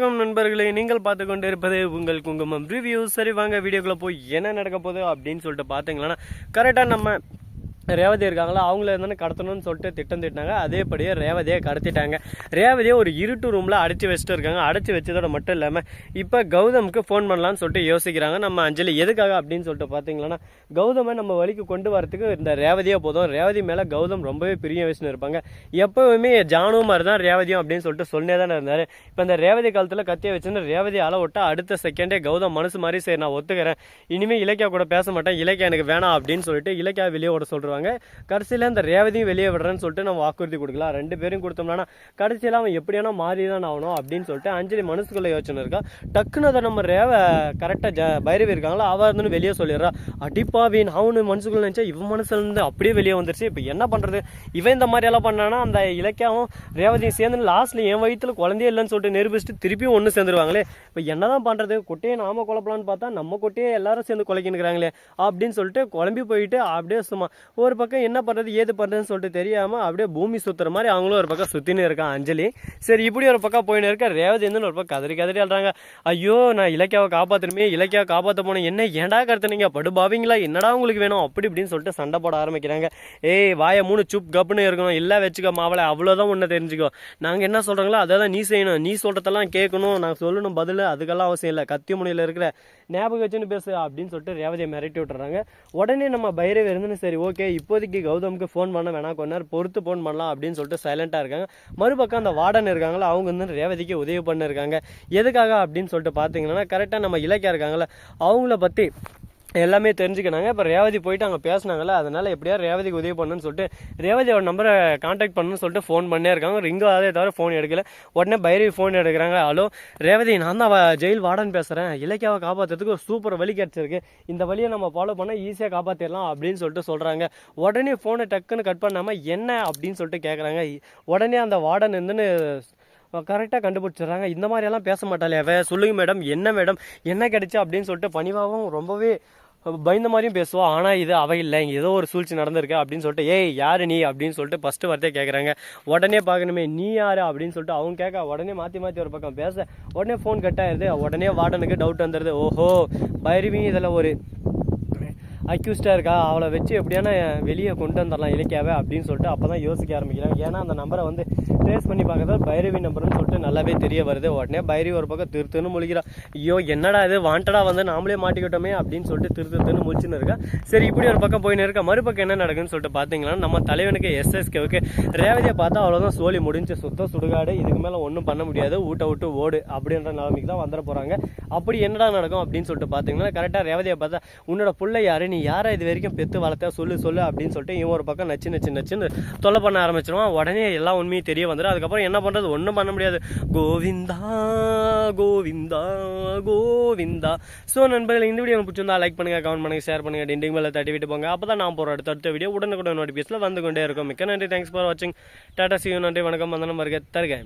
வணக்கம் நண்பர்களே நீங்கள் பார்த்து கொண்டு இருப்பது உங்கள் குங்குமம் ரிவ்யூ சரி வாங்க வீடியோக்குள்ளே போய் என்ன நடக்க போகுது அப்படின்னு சொல்லிட்டு பார்த்தீங்களன்னா கரெக்டாக நம்ம ரேவதி இருக்காங்களா அவங்கள இருந்தானே கடத்தணும்னு சொல்லிட்டு திட்டம் திட்டினாங்க. அதேபடியே ரேவதியை கடத்திட்டாங்க. ரேவதியை ஒரு இருட்டு ரூமில் அடைச்சி வச்சுட்டு இருக்காங்க. அடைச்சி வச்சதோட மட்டும் இல்லாமல் இப்போ கௌதமுக்கு ஃபோன் பண்ணலான்னு சொல்லிட்டு யோசிக்கிறாங்க. நம்ம அஞ்சலி எதுக்காக அப்படின்னு சொல்லிட்டு பார்த்தீங்களன்னா கௌதமை நம்ம வழிக்கு கொண்டு வரத்துக்கு இந்த ரேவதியே போதும். ரேவதி மேலே கௌதம் ரொம்பவே பிரிய வச்சுன்னு இருப்பாங்க. எப்போவுமே ஜானு மாதிரி தான் ரேவதியும் அப்படின்னு சொல்லிட்டு சொன்னே தானே இருந்தார். இப்போ இந்த ரேவதி காலத்தில் கத்தியை வச்சுன்னு ரேவதி அள விட்டா அடுத்த செகண்டே கௌதம் மனசு மாதிரி சரி நான் ஒத்துக்கிறேன். இனிமேல் இலக்கியா கூட பேச மாட்டேன். இலக்கியா எனக்கு வேணாம் அப்படின்னு சொல்லிட்டு இலக்கியா வெளியே ஓட சொல்கிறாங்க சொல்லிடுவாங்க கடைசியில் இந்த ரேவதியும் வெளியே விடுறேன்னு சொல்லிட்டு நம்ம வாக்குறுதி கொடுக்கலாம். ரெண்டு பேரும் கொடுத்தோம்னா கடைசியில் அவன் எப்படியானா மாறி தான் ஆகணும் அப்படின்னு சொல்லிட்டு அஞ்சலி மனசுக்குள்ள யோசனை இருக்கா. டக்குன்னு அதை நம்ம ரேவ கரெக்டாக ஜ பைரவி இருக்காங்களா? அவள் இருந்து வெளியே சொல்லிடுறா. அடிப்பாவி நான் அவனு மனசுக்குள்ள நினச்சா இவன் மனசுலேருந்து அப்படியே வெளியே வந்துருச்சு. இப்போ என்ன பண்ணுறது இவன் இந்த மாதிரி எல்லாம் பண்ணானா அந்த இலக்கியாவும் ரேவதியும் சேர்ந்து லாஸ்ட்ல என் வயிற்றுல குழந்தையே இல்லைன்னு சொல்லிட்டு நிரூபிச்சுட்டு திருப்பியும் ஒன்று சேர்ந்துருவாங்களே. இப்போ என்னதான் பண்ணுறது குட்டையை நாம குழப்பலான்னு பார்த்தா நம்ம குட்டையே எல்லாரும் சேர்ந்து குலைக்கினுக்கிறாங்களே அப்படின்னு சொல்லிட்டு குழம்பி போயிட்டு அப்படியே சும்மா ஒரு ஒரு பக்கம் என்ன பண்ணுறது ஏது பண்ணுறதுன்னு சொல்லிட்டு தெரியாமல் அப்படியே பூமி சுற்றுற மாதிரி அவங்களும் ஒரு பக்கம் சுற்றின்னு இருக்கான் அஞ்சலி. சரி இப்படி ஒரு பக்கம் போயின்னு இருக்க ரேவதி வந்து ஒரு பக்கம் கதறி கதறி ஆடுறாங்க ஐயோ நான் இலக்கியாவை காப்பாற்றணுமே இலக்கியாவை காப்பாற்ற போனேன். என்ன ஏன்டா கருத்துனீங்க? படுபாவீங்களா? என்னடா உங்களுக்கு வேணும்? அப்படி இப்படின்னு சொல்லிட்டு சண்டை போட ஆரம்பிக்கிறாங்க. ஏய் வாயை மூணு சுப் கப்புன்னு இருக்கணும். இல்லை வச்சுக்கோ மாவளை அவ்வளோதான் ஒன்று தெரிஞ்சுக்கோ. நாங்கள் என்ன சொல்கிறாங்களோ அதை தான் நீ செய்யணும். நீ சொல்கிறதெல்லாம் கேட்கணும். நான் சொல்லணும் பதில். அதுக்கெல்லாம் அவசியம் இல்லை. கத்தி முனையில் இருக்கிற ஞாபகம் வச்சுன்னு பேசு அப்படின்னு சொல்லிட்டு ரேவதியை மிரட்டி விட்டுறாங்க. உடனே நம்ம பைரவி இருந்துன்னு சரி ஓகே இப்போதைக்கு கௌதமுக்கு ஃபோன் பண்ண வேணாம். கொஞ்ச நேரம் பொறுத்து ஃபோன் பண்ணலாம் அப்படின்னு சொல்லிட்டு சைலண்டாக இருக்காங்க. மறுபக்கம் அந்த வார்டன் இருக்காங்களா அவங்க வந்து ரேவதிக்கு உதவி பண்ணிருக்காங்க. எதுக்காக அப்படின்னு சொல்லிட்டு பார்த்தீங்கன்னா கரெக்டாக நம்ம இலக்கியா இருக்காங்களா அவங்கள பற்றி எல்லாமே தெரிஞ்சுக்கினாங்க. இப்போ ரேவதி போயிட்டு அங்கே பேசினாங்கல்ல அதனால எப்படியா ரேவதிக்கு உதவி பண்ணுன்னு சொல்லிட்டு ரேவதியோட நம்பரை காண்டாக்ட் பண்ணணும்னு சொல்லிட்டு ஃபோன் பண்ணே இருக்காங்க. ரிங்கோ அதே தவிர ஃபோன் எடுக்கல. உடனே பைரவி ஃபோன் எடுக்கிறாங்க. ஹலோ ரேவதி நான் தான் ஜெயில் வார்டன் பேசுகிறேன் இலக்கியாவை காப்பாற்றுறதுக்கு ஒரு சூப்பர் வழி கிடச்சிருக்கு. இந்த வழியை நம்ம ஃபாலோ பண்ணால் ஈஸியாக காப்பாற்றிடலாம் அப்படின்னு சொல்லிட்டு சொல்கிறாங்க உடனே ஃபோனை டக்குன்னு கட் பண்ணாமல் என்ன? அப்படின்னு சொல்லிட்டு கேட்குறாங்க உடனே அந்த வார்டன் இருந்துன்னு கரெக்டாக கண்டுபிடிச்சிடுறாங்க. இந்த மாதிரியெல்லாம் பேச மாட்டாளே அவ. சொல்லுங்க மேடம் என்ன மேடம் என்ன கிடைச்சு? அப்படின்னு சொல்லிட்டு பணிவாகவும் ரொம்பவே பயந்த மாதிரியும் பேசுவா ஆனால் இது அவ இல்லை இங்கே ஏதோ ஒரு சூழ்ச்சி நடந்திருக்கு அப்படின்னு சொல்லிட்டு ஏய் யார் நீ? அப்படின்னு சொல்லிட்டு ஃபஸ்ட்டு வார்த்தையை கேட்குறாங்க உடனே பார்க்கணுமே நீ யார்? அப்படின்னு சொல்லிட்டு அவங்க கேட்க உடனே மாற்றி மாற்றி ஒரு பக்கம் பேச. உடனே ஃபோன் கட் ஆயிடுது உடனே வார்டனுக்கு டவுட் வந்துடுது ஓஹோ பைரவி இதில் ஒரு அக்யூஸ்டாக இருக்கா? அவளை வச்சு எப்படியான வெளியே கொண்டு வந்துடலாம் இலக்கியாவே அப்படின்னு சொல்லிட்டு அப்போ தான் யோசிக்க ஆரம்பிக்கிறாங்க. ஏன்னா அந்த நம்பரை வந்து ட்ரேஸ் பண்ணி பார்க்கறது பைரவி நம்பர்னு சொல்லிட்டு நல்லாவே தெரிய வருது. உடனே பைரவி ஒரு பக்கம் திருத்துன்னு முழிக்கிறா. ஐயோ என்னடா இது? வாண்டடா வந்து நாமளே மாட்டிக்கிட்டோமே அப்படின்னு சொல்லிட்டு திரு திருத்துன்னு முழிச்சுன்னு இருக்கா. சரி இப்படி ஒரு பக்கம் போயின்னு இருக்கா. மறுபக்கம் என்ன நடக்குன்னு சொல்லிட்டு பார்த்தீங்கன்னா நம்ம தலைவனுக்கு எஸ்எஸ்கேவுக்கு ரேவதியை பார்த்தா அவ்வளோதான் சோழி முடிஞ்சு சுத்த சுடுகாடு இதுக்கு மேலே ஒன்றும் பண்ண முடியாது. ஊட்ட விட்டு ஓடு அப்படின்ற நிலைமைக்கு தான் வந்துட போகிறாங்க அப்படி என்னடா நடக்கும் அப்படின்னு சொல்லிட்டு பார்த்தீங்கன்னா கரெக்டாக ரேவதியை பார்த்தா உன்னோட பிள்ளை யாரு? நீ யாரை இது வரைக்கும் பெத்து வளர்த்த சொல்லு சொல்லு அப்படின்னு சொல்லிட்டு இவன் ஒரு பக்கம் நச்சு நச்சு நச்சுன்னு தொல்லை பண்ண ஆரம்பிச்சிருவான். உடனே எல்லா உண்மையும் தெரிய வந்துடும் அதுக்கப்புறம் என்ன பண்ணுறது ஒன்றும் பண்ண முடியாது. கோவிந்தா கோவிந்தா கோவிந்தா. ஸோ நண்பர்கள் இந்த வீடியோ பிடிச்சிருந்தா லைக் பண்ணுங்க கமெண்ட் பண்ணுங்க ஷேர் பண்ணுங்க டிண்டிங் மேலே தட்டி விட்டு போங்க. அப்போ தான் நான் போகிற அடுத்த அடுத்த வீடியோ உடனுக்குடன் நோட்டிஃபிகேஷனில் வந்து கொண்டே இருக்கும். மிக்க நன்றி. தேங்க்ஸ் ஃபார் வாட்சிங் டாடா சியூ நன்றி வணக்கம். வந்தனம் வருக. தருக.